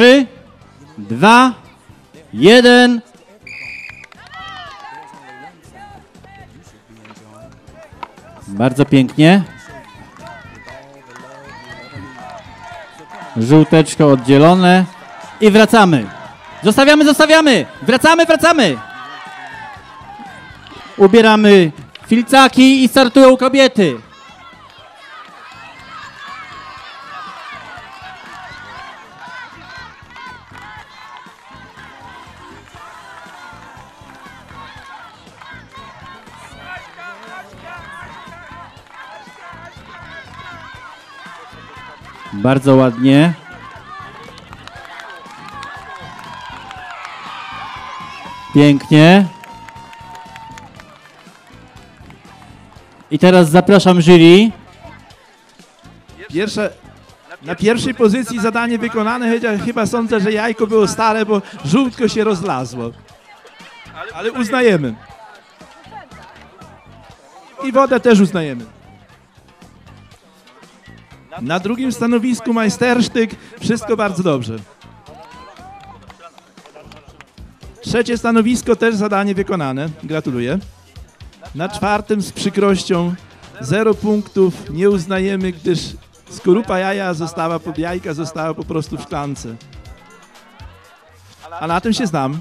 3, 2, 1. Bardzo pięknie. Żółteczko oddzielone. I wracamy. Zostawiamy, zostawiamy. Wracamy, wracamy. Ubieramy filcaki i startują kobiety. Bardzo ładnie. Pięknie. I teraz zapraszam jury. Pierwsze, na pierwszej pozycji zadanie wykonane, chyba sądzę, że jajko było stare, bo żółtko się rozlazło. Ale uznajemy. I wodę też uznajemy. Na drugim stanowisku majstersztyk, wszystko bardzo dobrze. Trzecie stanowisko też zadanie wykonane, gratuluję. Na czwartym z przykrością zero punktów nie uznajemy, gdyż skorupa jaja została, pod jajka została po prostu w szklance. A na tym się znam.